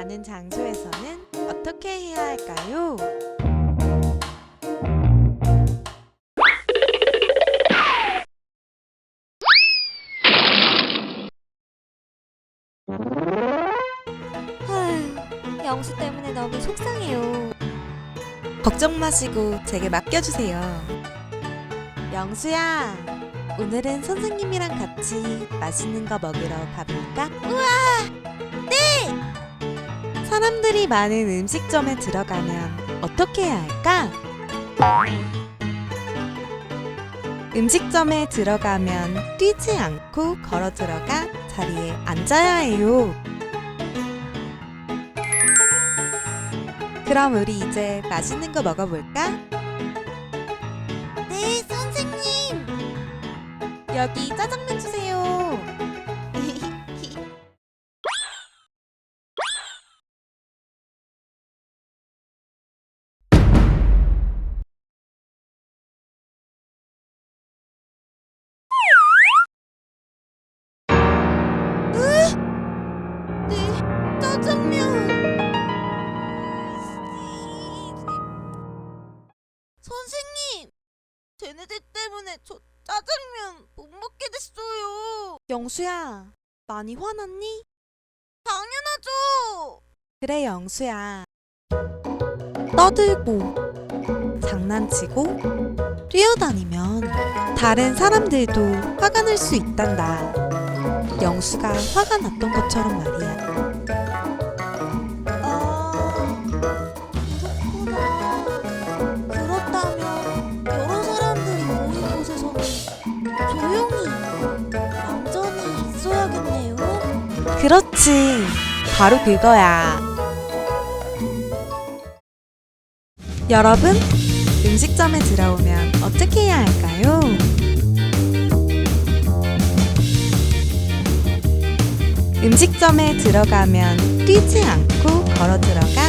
많은 장소에서는 어떻게 해야 할까요? 헐, 영수 때문에 너무 속상해요. 걱정 마시고 제게 맡겨주세요. 영수야, 오늘은 선생님이랑 같이 맛있는 거 먹으러 가볼까? 우와! 네! 사람들이 많은 음식점에 들어가면 어떻게 해야 할까? 음식점에 들어가면 뛰지 않고 걸어 들어가 자리에 앉아야 해요. 그럼 우리 이제 맛있는 거 먹어볼까? 네, 선생님. 여기 짜장면 주세요. 짜장면. 선생님, 쟤네들 때문에 저 짜장면 못 먹게 됐어요. 영수야, 많이 화났니? 당연하죠. 그래, 영수야. 떠들고, 장난치고, 뛰어다니면 다른 사람들도 화가 날 수 있단다. 영수가 화가 났던 것처럼 말이야. 그렇지. 바로 그거야. 여러분, 음식점에 들어오면 어떻게 해야 할까요? 음식점에 들어가면 뛰지 않고 걸어 들어가.